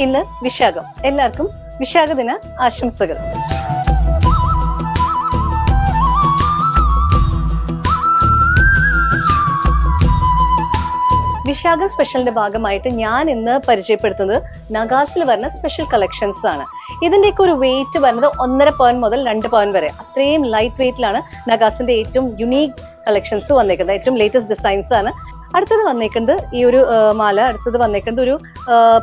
ഇന്ന് വിശാഖം. എല്ലാവർക്കും വിശാഖ ദിന ആശംസകൾ. വിശാഖ സ്പെഷ്യലിന്റെ ഭാഗമായിട്ട് ഞാൻ ഇന്ന് പരിചയപ്പെടുത്തുന്നത് നഗാസിൽ വരുന്ന സ്പെഷ്യൽ കളക്ഷൻസ് ആണ്. ഇതിന്റെയൊക്കെ ഒരു വെയിറ്റ് വരുന്നത് ഒന്നര പവൻ മുതൽ രണ്ട് പവൻ വരെ. അത്രയും ലൈറ്റ് വെയിറ്റിലാണ് നഗാസിന്റെ ഏറ്റവും യുണീക്ക് കളക്ഷൻസ് വന്നേക്കുന്നത്. ഏറ്റവും ലേറ്റസ്റ്റ് ഡിസൈൻസ് ആണ്. അടുത്തത് വന്നേക്കുന്നത് ഈ ഒരു മാല അടുത്തത് വന്നേക്കുന്നത് ഒരു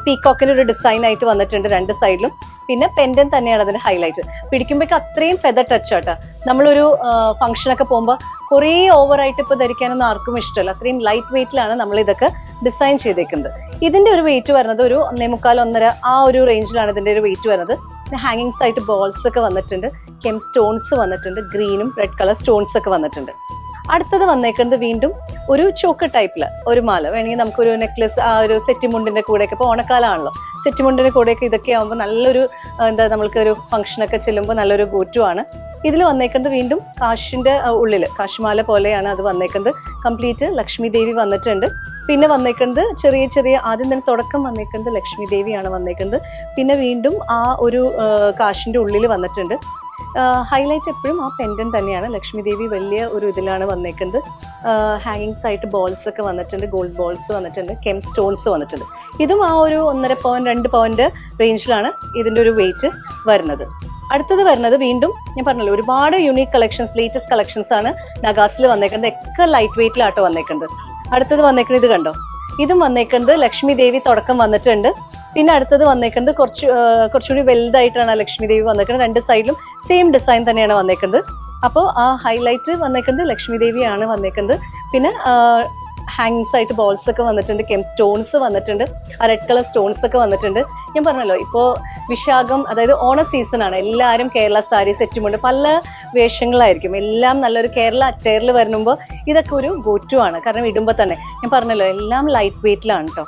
പീകോക്കിന്റെ ഒരു ഡിസൈൻ ആയിട്ട് വന്നിട്ടുണ്ട് രണ്ട് സൈഡിലും പിന്നെ പെൻഡൻ തന്നെയാണ് അതിന്റെ ഹൈലൈറ്റ് പിടിക്കുമ്പോഴേക്ക് അത്രയും ഫെദർ ടച്ച് ആട്ടോ. നമ്മളൊരു ഫംഗ്ഷനൊക്കെ പോകുമ്പോൾ കുറേ ഓവറായിട്ട് ഇപ്പോൾ ധരിക്കാനൊന്നും ആർക്കും ഇഷ്ടമല്ല. അത്രയും ലൈറ്റ് വെയിറ്റിലാണ് നമ്മൾ ഇതൊക്കെ ഡിസൈൻ ചെയ്തേക്കുന്നത്. ഇതിന്റെ ഒരു വെയിറ്റ് വരുന്നത് ഒരു ഒന്നേ മുക്കാൽ ഒന്നര ആ ഒരു റേഞ്ചിലാണ് ഇതിന്റെ ഒരു വെയിറ്റ് വരുന്നത്. പിന്നെ ഹാങ്ങിങ്സ് ആയിട്ട് ബോൾസ് ഒക്കെ വന്നിട്ടുണ്ട്. കെം സ്റ്റോൺസ് വന്നിട്ടുണ്ട്. ഗ്രീനും റെഡ് കളർ സ്റ്റോൺസ് ഒക്കെ വന്നിട്ടുണ്ട്. അടുത്തത് വന്നേക്കുന്നത് വീണ്ടും ഒരു ചോക്ക് ടൈപ്പിൽ ഒരു മാല. വേണമെങ്കിൽ നമുക്കൊരു നെക്ലസ് ആ ഒരു സെറ്റിമുണ്ടിന്റെ കൂടെയൊക്കെ ഇപ്പോൾ ഓണക്കാലമാണല്ലോ സെറ്റിമുണ്ടിന്റെ കൂടെയൊക്കെ ഇതൊക്കെ ആകുമ്പോൾ നല്ലൊരു എന്താ നമ്മൾക്ക് ഒരു ഫംഗ്ഷനൊക്കെ ചെല്ലുമ്പോൾ നല്ലൊരു ഗോറ്റുമാണ് ഇതിൽ വന്നേക്കുന്നത് വീണ്ടും കാശിന്റെ ഉള്ളിൽ കാശിമാല പോലെയാണ് അത് വന്നേക്കുന്നത്. കംപ്ലീറ്റ് ലക്ഷ്മി ദേവി വന്നിട്ടുണ്ട്. പിന്നെ വന്നേക്കുന്നത് ചെറിയ ചെറിയ ആദ്യം തന്നെ തുടക്കം വന്നേക്കുന്നത് ലക്ഷ്മി ദേവിയാണ് വന്നേക്കുന്നത്. പിന്നെ വീണ്ടും ആ ഒരു കാശിന്റെ ഉള്ളിൽ വന്നിട്ടുണ്ട്. ഹൈലൈറ്റ് എപ്പോഴും ആ പെൻഡൻ തന്നെയാണ്. ലക്ഷ്മി ദേവി വലിയ ഒരു ഇതിലാണ് വന്നേക്കുന്നത്. ഹാങ്ങിങ്സ് ആയിട്ട് ബോൾസ് ഒക്കെ വന്നിട്ടുണ്ട് ഗോൾഡ് ബോൾസ് വന്നിട്ടുണ്ട് കെം സ്റ്റോൺസ് വന്നിട്ടുണ്ട്. ഇതും ആ ഒരു ഒന്നര പവൻ രണ്ട് പവന്റെ റേഞ്ചിലാണ് ഇതിന്റെ ഒരു വെയിറ്റ് വരുന്നത്. അടുത്തത് വരുന്നത് വീണ്ടും ഞാൻ പറഞ്ഞല്ലോ ഒരുപാട് യൂണീക് കളക്ഷൻസ് ലേറ്റസ്റ്റ് കളക്ഷൻസ് ആണ് നഗാസിൽ വന്നേക്കുന്നത്. ഒക്കെ ലൈറ്റ് വെയിറ്റിലാട്ടോ വന്നേക്കുന്നത്. അടുത്തത് വന്നേക്കുന്നത് ഇത് കണ്ടോ? ഇതും വന്നേക്കുന്നത് ലക്ഷ്മി ദേവി തുടക്കം വന്നിട്ടുണ്ട്. പിന്നെ അടുത്തത് വന്നേക്കുന്നത് കുറച്ച് കുറച്ചുകൂടി വലുതായിട്ടാണ് ലക്ഷ്മി ദേവി വന്നേക്കുന്നത്. രണ്ട് സൈഡിലും സെയിം ഡിസൈൻ തന്നെയാണ് വന്നേക്കുന്നത്. അപ്പോൾ ആ ഹൈലൈറ്റ് വന്നേക്കുന്നത് ലക്ഷ്മി ദേവിയാണ് വന്നേക്കുന്നത്. പിന്നെ ഹാങ്ങിങ്സ് ആയിട്ട് ബോൾസ് ഒക്കെ വന്നിട്ടുണ്ട്. കെം സ്റ്റോൺസ് വന്നിട്ടുണ്ട്. ആ റെഡ് കളർ സ്റ്റോൺസ് ഒക്കെ വന്നിട്ടുണ്ട്. ഞാൻ പറഞ്ഞല്ലോ ഇപ്പോൾ വിശാഖം അതായത് ഓണ സീസൺ ആണ്. എല്ലാവരും കേരള സാരി സെറ്റുമുണ്ട് പല വേഷങ്ങളായിരിക്കും. എല്ലാം നല്ലൊരു കേരള അറ്റയറിൽ വരുമ്പോൾ ഇതൊക്കെ ഒരു ഗോറ്റു ആണ്. കാരണം ഇടുമ്പോൾ തന്നെ. ഞാൻ പറഞ്ഞല്ലോ എല്ലാം ലൈറ്റ് വെയിറ്റിലാണ് കേട്ടോ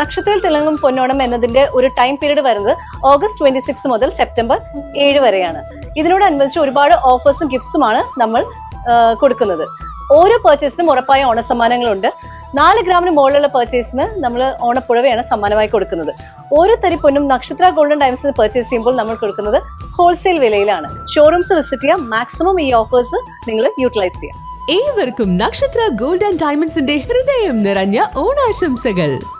നക്ഷത്രത്തിൽ തിളങ്ങും പൊന്നോണം എന്നതിന്റെ ഒരു ടൈം പീരീഡ് വരുന്നത് ഓഗസ്റ്റ് ട്വന്റി സിക്സ് മുതൽ സെപ്റ്റംബർ ഏഴ് വരെയാണ്. ഇതിനോടനുബന്ധിച്ച് ഒരുപാട് ഓഫേഴ്സും ഗിഫ്റ്റ്സുമാണ് നമ്മൾ കൊടുക്കുന്നത്. ഓരോ പർച്ചേസിനും ഉറപ്പായ ഓണസമ്മാനങ്ങളുണ്ട്. നാല് ഗ്രാമിന് മുകളിലുള്ള പർച്ചേസിന് നമ്മൾ ഓണപ്പുഴവയാണ് സമ്മാനമായി കൊടുക്കുന്നത്. ഓരോ തരി പൊന്നും നക്ഷത്ര ഗോൾഡൻ ഡയമണ്ട്സിന് പർച്ചേസ് ചെയ്യുമ്പോൾ നമ്മൾ കൊടുക്കുന്നത് ഹോൾസെയിൽ വിലയിലാണ്. ഷോറൂംസ് വിസിറ്റ് ചെയ്യാം. മാക്സിമം ഈ ഓഫേഴ്സ് നിങ്ങൾ യൂട്ടിലൈസ് ചെയ്യാം. ഏവർക്കും നക്ഷത്ര ഗോൾഡ് ആൻഡ് ഡയമണ്ട്സിന്റെ ഹൃദയം നിറഞ്ഞ ഓണാശംസകൾ.